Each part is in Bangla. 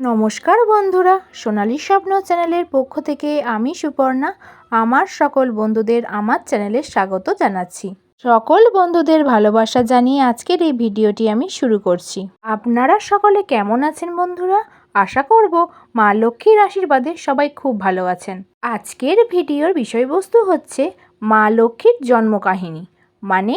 নমস্কার বন্ধুরা, সোনালি স্বপ্ন চ্যানেলের পক্ষ থেকে আমি সুপর্ণা, আমার সকল বন্ধুদের আমার চ্যানেলে স্বাগত জানাচ্ছি। সকল বন্ধুদের ভালোবাসা জানিয়ে আজকের এই ভিডিওটি আমি শুরু করছি। আপনারা সকলে কেমন আছেন বন্ধুরা? আশা করব মা লক্ষ্মীর আশীর্বাদে সবাই খুব ভালো আছেন। আজকের ভিডিওর বিষয়বস্তু হচ্ছে মা লক্ষ্মীর জন্মকাহিনী। মানে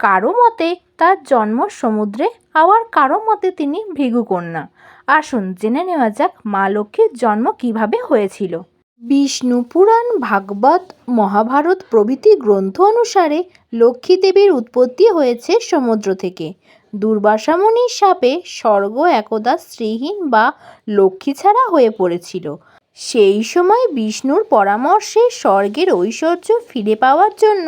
কারও মতে তার জন্ম সমুদ্রে আবার কারও মতে তিনি ভৃগুকন্যা আসুন জেনে নেওয়া যাক মা লক্ষ্মীর জন্ম কীভাবে হয়েছিল। বিষ্ণু পুরাণ, ভাগবত, মহাভারত প্রভৃতি গ্রন্থ অনুসারে লক্ষ্মী দেবীর উৎপত্তি হয়েছে সমুদ্র থেকে। দুর্বাসামণির সাপে স্বর্গ একদা শ্রীহীন বা লক্ষ্মী ছাড়া হয়ে পড়েছিল। সেই সময় বিষ্ণুর পরামর্শে স্বর্গের ঐশ্বর্য ফিরে পাওয়ার জন্য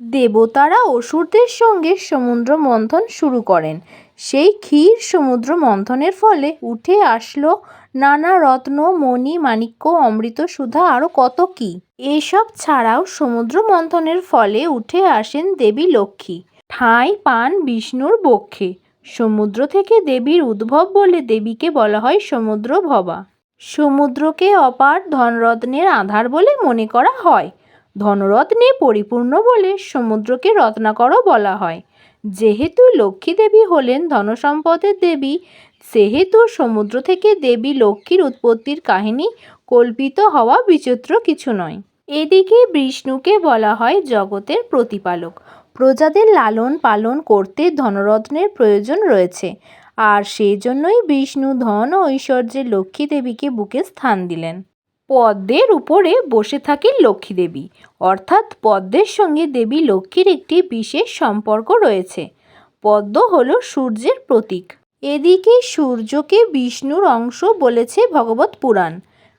দেবতারা অসুরদের সঙ্গে সমুদ্র মন্থন শুরু করেন। সেই ক্ষীর সমুদ্র মন্থনের ফলে উঠে আসলো নানা রত্ন, মণি, মাণিক্য অমৃত সুধা আরও কত কি। এসব ছাড়াও সমুদ্র মন্থনের ফলে উঠে আসেন দেবী লক্ষ্মী। ঠাঁই পান বিষ্ণুর বক্ষে। সমুদ্র থেকে দেবীর উদ্ভব বলে দেবীকে বলা হয় সমুদ্র ভবা সমুদ্রকে অপার ধনরত্নের আধার বলে মনে করা হয়। ধনরত্নে পরিপূর্ণ বলে সমুদ্রকে রত্নাকরও বলা হয়। যেহেতু লক্ষ্মী দেবী হলেন ধনসম্পদের দেবী, সেহেতু সমুদ্র থেকে দেবী লক্ষ্মীর উৎপত্তির কাহিনী কল্পিত হওয়া বিচিত্র কিছু নয়। এদিকে বিষ্ণুকে বলা হয় জগতের প্রতিপালক। প্রজাদের লালন পালন করতে ধনরত্নের প্রয়োজন রয়েছে। আর সেই জন্যই বিষ্ণু ধন ও ঐশ্বর্যের লক্ষ্মী দেবীকে বুকে স্থান দিলেন। পদ্মের উপরে বসে থাকেন লক্ষ্মী দেবী। অর্থাৎ পদ্মের সঙ্গে দেবী লক্ষ্মীর একটি বিশেষ সম্পর্ক রয়েছে। পদ্ম হল সূর্যের প্রতীক। এদিকে সূর্যকে বিষ্ণুর অংশ বলেছে ভগবত পুরাণ।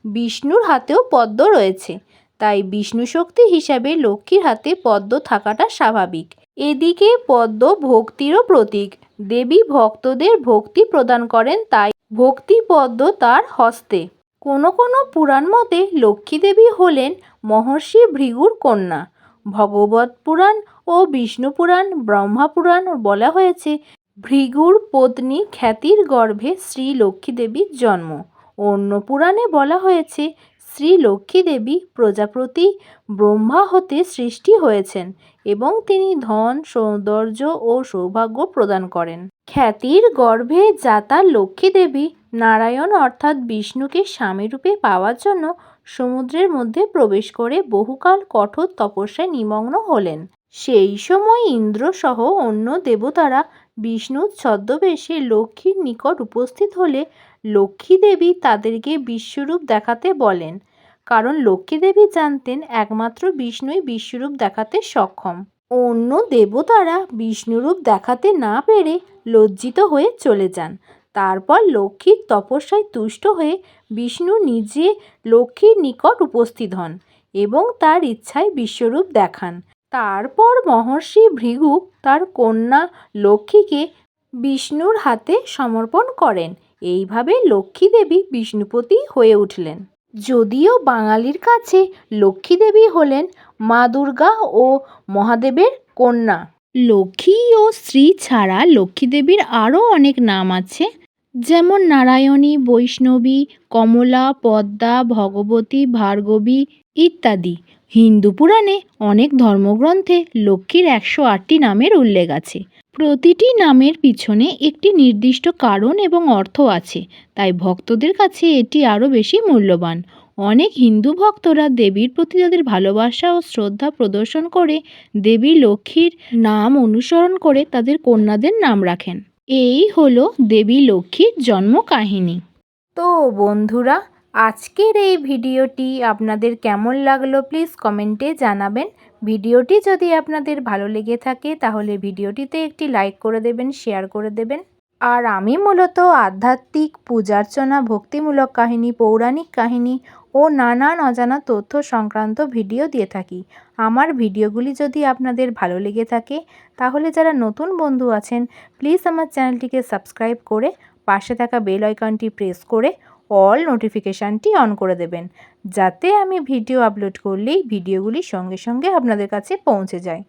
বিষ্ণুর হাতেও পদ্ম রয়েছে, তাই বিষ্ণু শক্তি হিসাবে লক্ষ্মীর হাতে পদ্ম থাকাটা স্বাভাবিক। এদিকে পদ্ম ভক্তিরও প্রতীক। দেবী ভক্তদের ভক্তি প্রদান করেন, তাই ভক্তি পদ্ম তার হস্তে। কোনো কোনো পুরাণ মতে লক্ষ্মী দেবী হলেন মহর্ষি ভৃগুর কন্যা। ভগবত পুরাণ ও বিষ্ণু পুরাণ, ব্রহ্মা পুরাণ বলা হয়েছে, ভৃগুর পত্নী খ্যাতির গর্ভে শ্রী লক্ষ্মী দেবীর জন্ম। অন্য পুরাণে বলা হয়েছে, শ্রী লক্ষ্মী দেবী প্রজাপতি ব্রহ্মা হতে সৃষ্টি হয়েছেন এবং তিনি ধন, সৌন্দর্য ও সৌভাগ্য প্রদান করেন। খ্যাতির গর্ভে জাতা লক্ষ্মী দেবী নারায়ণ অর্থাৎ বিষ্ণুকে স্বামীরূপে পাওয়ার জন্য সমুদ্রের মধ্যে প্রবেশ করে বহুকাল কঠোর তপস্যায় নিমগ্ন হলেন। সেই সময় ইন্দ্র সহ অন্য দেবতারা বিষ্ণুর ছদ্মবেশে লক্ষ্মীর নিকট উপস্থিত হলে লক্ষ্মী দেবী তাদেরকে বিশ্বরূপ দেখাতে বলেন, কারণ লক্ষ্মী দেবী জানতেন একমাত্র বিষ্ণুই বিশ্বরূপ দেখাতে সক্ষম। অন্য দেবতারা বিষ্ণুরূপ দেখাতে না পেরে লজ্জিত হয়ে চলে যান। তারপর লক্ষ্মীর তপস্যায় তুষ্ট হয়ে বিষ্ণু নিজে লক্ষ্মীর নিকট উপস্থিত হন এবং তার ইচ্ছায় বিশ্বরূপ দেখান। তারপর মহর্ষি ভৃগু তার কন্যা লক্ষ্মীকে বিষ্ণুর হাতে সমর্পণ করেন। এইভাবে লক্ষ্মী দেবী বিষ্ণুপতি হয়ে উঠলেন। যদিও বাঙালির কাছে লক্ষ্মী দেবী হলেন মা দুর্গা ও মহাদেবের কন্যা। লক্ষ্মী ও শ্রী ছাড়া লক্ষ্মী দেবীর আরও অনেক নাম আছে। যেমন নারায়ণী, বৈষ্ণবী, কমলা, পদ্মা, ভগবতী, ভার্গবী ইত্যাদি। হিন্দু পুরাণে অনেক ধর্মগ্রন্থে লক্ষ্মীর একশো আটটি নামের উল্লেখ আছে। প্রতিটি নামের পিছনে একটি নির্দিষ্ট কারণ এবং অর্থ আছে, তাই ভক্তদের কাছে এটি আরও বেশি মূল্যবান। অনেক হিন্দু ভক্তরা দেবীর প্রতি তাদের ভালোবাসা ও শ্রদ্ধা প্রদর্শন করে দেবী লক্ষ্মীর নাম অনুসরণ করে তাদের কন্যাদের নাম রাখেন। এই হলো দেবী লক্ষ্মীর জন্ম কাহিনী তো বন্ধুরা, আজকের এই ভিডিওটি আপনাদের কেমন লাগল প্লিজ কমেন্টে জানাবেন। ভিডিওটি যদি আপনাদের ভালো লেগে থাকে তাহলে ভিডিওটিতে একটি লাইক করে দেবেন, শেয়ার করে দেবেন। আর আমি মূলত আধ্যাত্মিক পূজার্চনা, ভক্তিমূলক কাহিনী, পৌরাণিক কাহিনী ও নানান অজানা তথ্য সংক্রান্ত ভিডিও দিয়ে থাকি। আমার ভিডিওগুলি যদি আপনাদের ভালো লেগে থাকে, তাহলে যারা নতুন বন্ধু আছেন প্লিজ আমার চ্যানেলটিকে সাবস্ক্রাইব করে পাশে থাকা বেল আইকনটি প্রেস করে অল নোটিফিকেশানটি অন করে দেবেন, যাতে আমি ভিডিও আপলোড করলেই ভিডিওগুলি সঙ্গে সঙ্গে আপনাদের কাছে পৌঁছে যায়।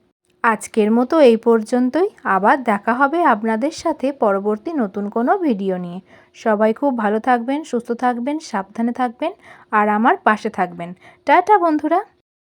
আজকের মতো এই পর্যন্তই। আবার দেখা হবে আপনাদের সাথে পরবর্তী নতুন কোনো ভিডিও নিয়ে। সবাই খুব ভালো থাকবেন, সুস্থ থাকবেন, সাবধানে থাকবেন, আর আমার পাশে থাকবেন। টাটা বন্ধুরা।